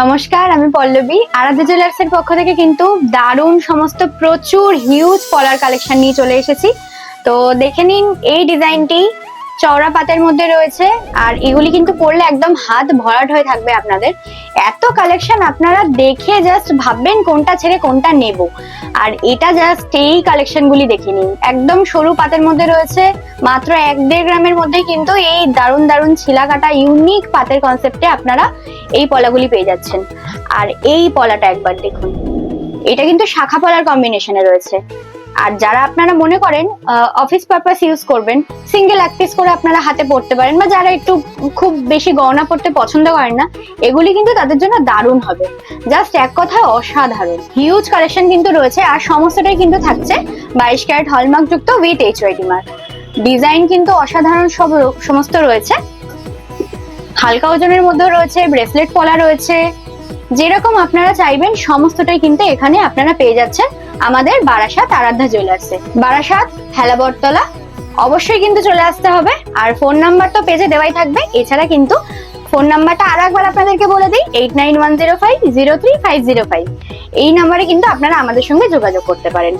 নমস্কার, আমি পল্লবী। আরাধ্যা জুয়েলার্স এর পক্ষ থেকে কিন্তু দারুণ সমস্ত প্রচুর হিউজ পলার কালেকশন নিয়ে চলে এসেছি। তো দেখে নিন, এই ডিজাইনটি চওড়া পাতের মধ্যে রয়েছে, আর এগুলি কিন্তু পরলে একদম হাত ভরাট হয়ে থাকবে আপনাদের। এত কালেকশন আপনারা দেখে জাস্ট ভাববেন কোনটা ছেড়ে কোনটা নেব। আর এটা জাস্ট এই কালেকশনগুলি দেখে নিন। একদম সরু পাতের মধ্যে রয়েছে, মাত্র এক দেড় গ্রামের মধ্যে কিন্তু এই দারুণ দারুণ ছিলা কাটা ইউনিক পাতের কনসেপ্টে আপনারা এই পলাগুলি পেয়ে যাচ্ছেন। আর এই পলাটা একবার দেখুন। এটা কিন্তু শাখা পলার কম্বিনেশনে রয়েছে। আর যারা আপনারা মনে করেন অফিস পারপাস ইউজ করবেন সিঙ্গেল এক পিস করে আপনারা হাতে পড়তে পারেন বা যারা একটু খুব বেশি গহনা পড়তে পছন্দ করেন না, এগুলি কিন্তু তাদের জন্য দারুণ হবে। জাস্ট এক কথায় অসাধারণ। হিউজ কালেকশন কিন্তু রয়েছে আর সমস্তটাই কিন্তু থাকছে বাইশ ক্যারেট হলমার্ক যুক্ত with H UID mark design কিন্তু অসাধারণ সব সমস্ত রয়েছে। হালকা ওজনের মধ্যে রয়েছে ব্রেসলেট পলা রয়েছে যেরকম আপনারা চাইবেন, সমস্তটাই কিন্তু এখানে আপনারা পেয়ে যাচ্ছেন আমাদের বারাসাত আরাধ্যা জুয়েলার্সে বারাসাত, হেলাবরতলা, অবশ্যই কিন্তু চলে আসতে হবে। আর ফোন নাম্বার তো পেজে দেওয়াই থাকবে। এছাড়া কিন্তু ফোন নাম্বারটা আর একবার আপনাদেরকে বলে দিই eight nine one zero five zero three five zero five এই নাম্বারে কিন্তু আপনারা আমাদের সঙ্গে যোগাযোগ করতে পারেন।